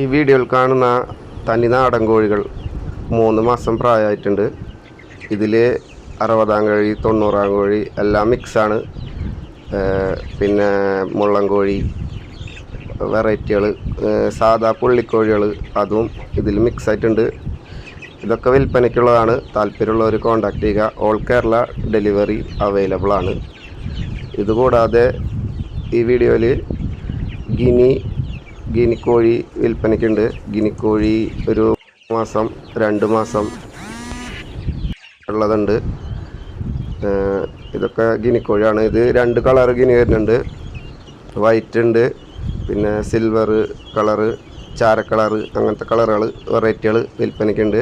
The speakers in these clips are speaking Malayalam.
ഈ വീഡിയോയിൽ കാണുന്ന തനിനാടൻ കോഴികൾ മൂന്ന് മാസം പ്രായമായിട്ടുണ്ട്. ഇതിൽ അറുപതാം കോഴി തൊണ്ണൂറാം കോഴി എല്ലാം മിക്സാണ്. പിന്നെ മുള്ളം കോഴി വെറൈറ്റികൾ സാധാ പുള്ളിക്കോഴികൾ അതും ഇതിൽ മിക്സ് ആയിട്ടുണ്ട് ഇതൊക്കെ വിൽപ്പനയ്ക്കുള്ളതാണ്. താല്പര്യമുള്ളവർ കോൺടാക്ട് ചെയ്യുക. ഓൾ കേരള ഡെലിവറി അവൈലബിൾ ആണ്. ഇതുകൂടാതെ ഈ വീഡിയോയിൽ ഗിനി ഗിനിക്കോഴി വിൽപ്പനയ്ക്കുണ്ട്. ഗിനിക്കോഴി ഒരു മാസം രണ്ട് മാസം ഉള്ളതുണ്ട്. ഇതൊക്കെ ഗിനിക്കോഴിയാണ്. ഇത് രണ്ട് കളർ ഗിനി വരുന്നുണ്ട്. വൈറ്റ് ഉണ്ട് പിന്നെ സിൽവർ കളറ് ചാര കളറ് അങ്ങനത്തെ കളറുകൾ വെറൈറ്റികൾ വിൽപ്പനയ്ക്കുണ്ട്.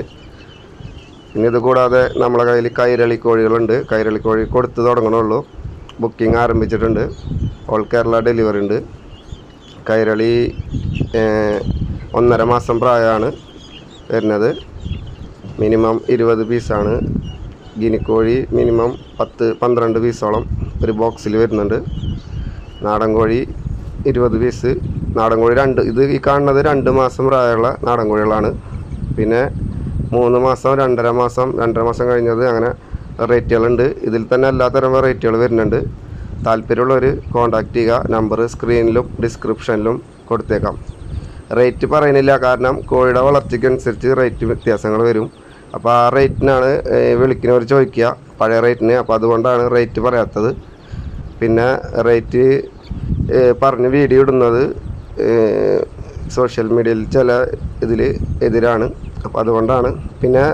പിന്നെ ഇത് കൂടാതെ നമ്മളെ കയ്യിൽ കൈരളി കോഴികളുണ്ട്. കൈരളി കോഴി കൊടുത്ത് തുടങ്ങണുള്ളൂ ബുക്കിംഗ് ആരംഭിച്ചിട്ടുണ്ട്. ഓൾ കേരള ഡെലിവറി ഉണ്ട്. കൈരളി ഒന്നര മാസം പ്രായമാണ് വരുന്നത്. മിനിമം ഇരുപത് പീസാണ്. ഗിനിക്കോഴി മിനിമം പത്ത് പന്ത്രണ്ട് പീസോളം ഒരു ബോക്സിൽ വരുന്നുണ്ട്. നാടൻ കോഴി ഇരുപത് പീസ്. നാടൻ കോഴി രണ്ട് ഇത് ഈ കാണുന്നത് രണ്ട് മാസം പ്രായമുള്ള നാടൻ കോഴികളാണ് പിന്നെ മൂന്ന് മാസം രണ്ടര മാസം രണ്ടര മാസം കഴിഞ്ഞത് അങ്ങനെ വെറൈറ്റികളുണ്ട് ഇതിൽ തന്നെ എല്ലാത്തരം വെറൈറ്റികൾ വരുന്നുണ്ട്. താല്പര്യമുള്ളവർ കോൺടാക്റ്റ് ചെയ്യുക. നമ്പർ സ്ക്രീനിലും ഡിസ്ക്രിപ്ഷനിലും കൊടുത്തേക്കാം. റേറ്റ് പറയുന്നില്ല. കാരണം കോഴിയുടെ വളർച്ചയ്ക്കനുസരിച്ച് റേറ്റ് വ്യത്യാസങ്ങൾ വരും. അപ്പോൾ ആ റേറ്റിനാണ് വിളിക്കുന്നവർ ചോദിക്കുക. പഴയ റേറ്റിന് അപ്പോൾ അതുകൊണ്ടാണ് റേറ്റ് പറയാത്തത്. പിന്നെ റേറ്റ് പറഞ്ഞ് വീഡിയോ ഇടുന്നത് സോഷ്യൽ മീഡിയയിൽ ചില ഇതിൽ എതിരാണ്. അപ്പോൾ അതുകൊണ്ടാണ്. പിന്നെ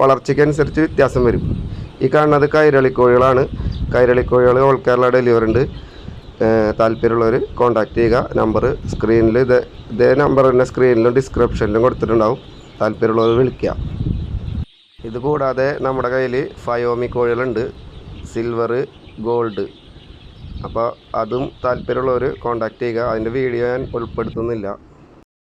വളർച്ചയ്ക്കനുസരിച്ച് വ്യത്യാസം വരും. ഈ കാണുന്നത് കൈരളി കോഴികളാണ് കൈരളി കോഴികൾ ഓൾ കേരള ഡെലിവറി ഉണ്ട്. താല്പര്യമുള്ളവർ കോൺടാക്ട് ചെയ്യുക. നമ്പർ സ്ക്രീനിൽ ഇത് ഇതേ നമ്പർ തന്നെ സ്ക്രീനിലും ഡിസ്ക്രിപ്ഷനിലും കൊടുത്തിട്ടുണ്ടാവും. താല്പര്യമുള്ളവർ വിളിക്കുക. ഇതുകൂടാതെ നമ്മുടെ കയ്യിൽ ഫയോമി കോഴികളുണ്ട്. സിൽവർ ഗോൾഡ് അപ്പോൾ അതും താല്പര്യമുള്ളവർ കോൺടാക്ട് ചെയ്യുക. അതിന്റെ വീഡിയോ ഞാൻ ഉൾപ്പെടുത്തുന്നില്ല.